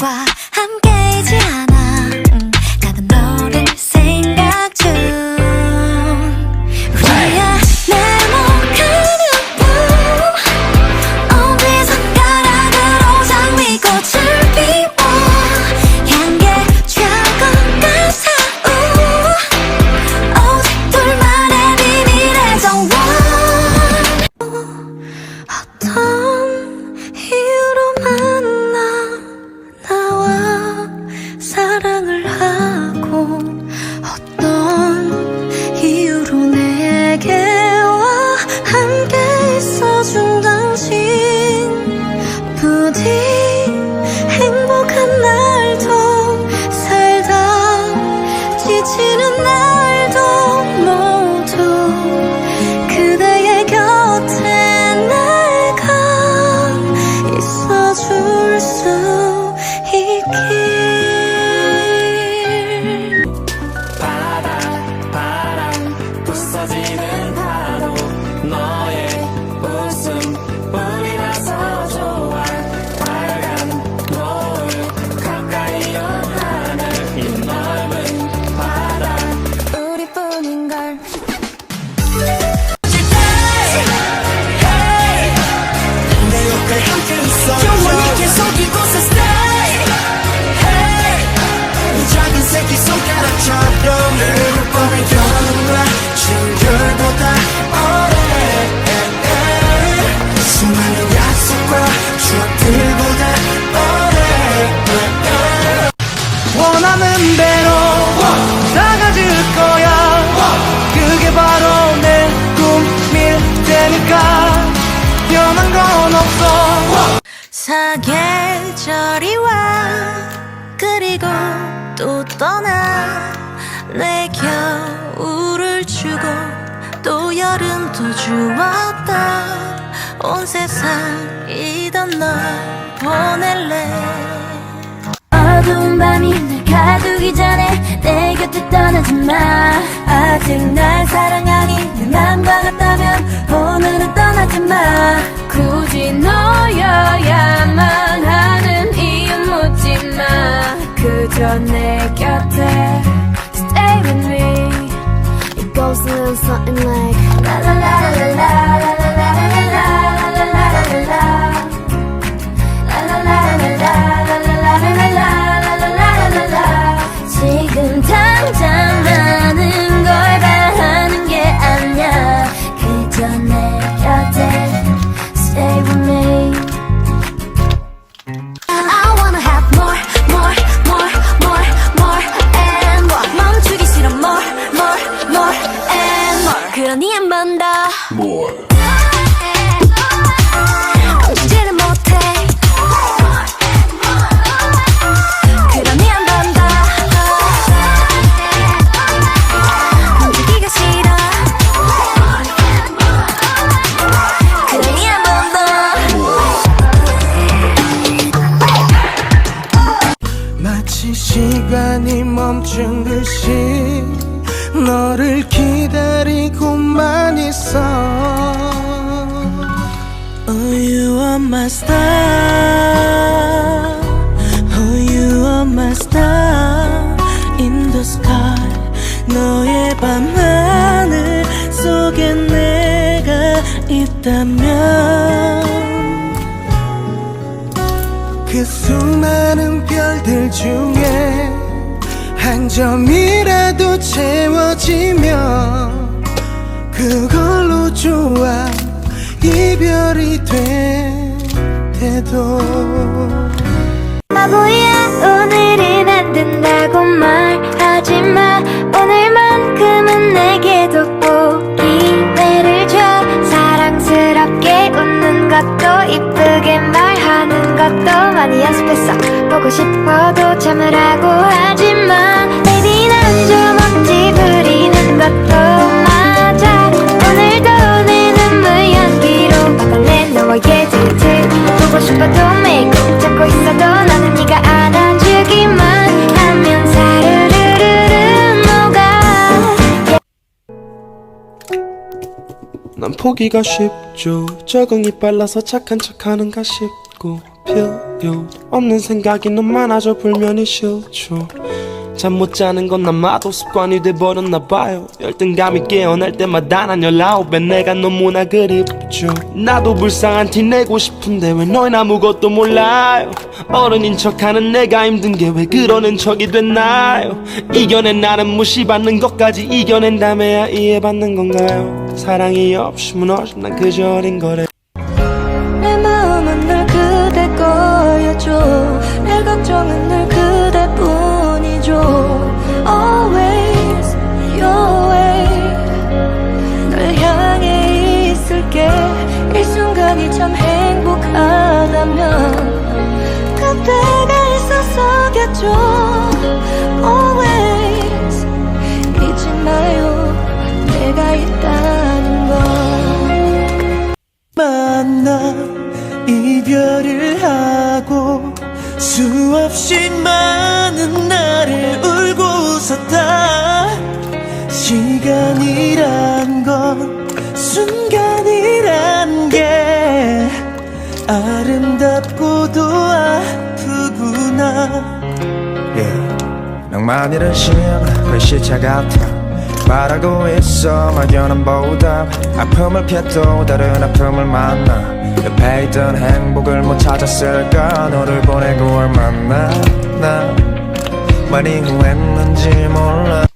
사랑과 there. 사계절이 와. 그리고 또 떠나 내 겨울을 주고 또 여름도 주었다. 온 세상이던 널 보낼래. 어두운 밤이 날 가두기 전에 내 곁에 떠나지 마. 아직 날 사랑하니 내 맘과 같다면 오늘은 떠나지 마 그저 내 곁에 Stay with me It goes a little something 치 시간이 멈춘 듯이 너를 기다리고만 있어 Oh you are my star Oh you are my star In the sky 너의 밤하늘 속에 내가 있다면 그 수많은 별들 중에 한 점이라도 채워지면 그걸로 좋아 이별이 돼도. 바보야 오늘은 안 된다고 말하지마. 오늘만큼은 내게도 꼭 기회를 줘. 사랑스럽게 웃는 것도 이쁘게 말하는 것도 많이 연습했어. 보고 싶어도 참으라고 포기가 쉽죠. 적응이 빨라서 착한 척 하는가 싶고 필요 없는 생각이 너무 많아져 불면이 싫죠. 잠 못 자는 건 아마도 습관이 돼버렸나 봐요. 열등감이 깨어날 때마다 난 열아홉에 내가 너무나 그립죠. 나도 불쌍한 티 내고 싶은데 왜 너흰 아무것도 몰라요? 어른인 척하는 내가 힘든 게 왜 그러는 척이 됐나요? 이겨낸 나는 무시받는 것까지 이겨낸다며야 이해받는 건가요 사랑이 없이 무너진 난 그저 어린 거래 yeah. 낭만이란 신 글씨체 같아. 말하고 있어. 막연한 보답. 아픔을 피해도 다른 아픔을 만나. 옆에 있던 행복을 못 찾았을까? 너를 보내고 얼마나 나? 많이 후회했는지 몰라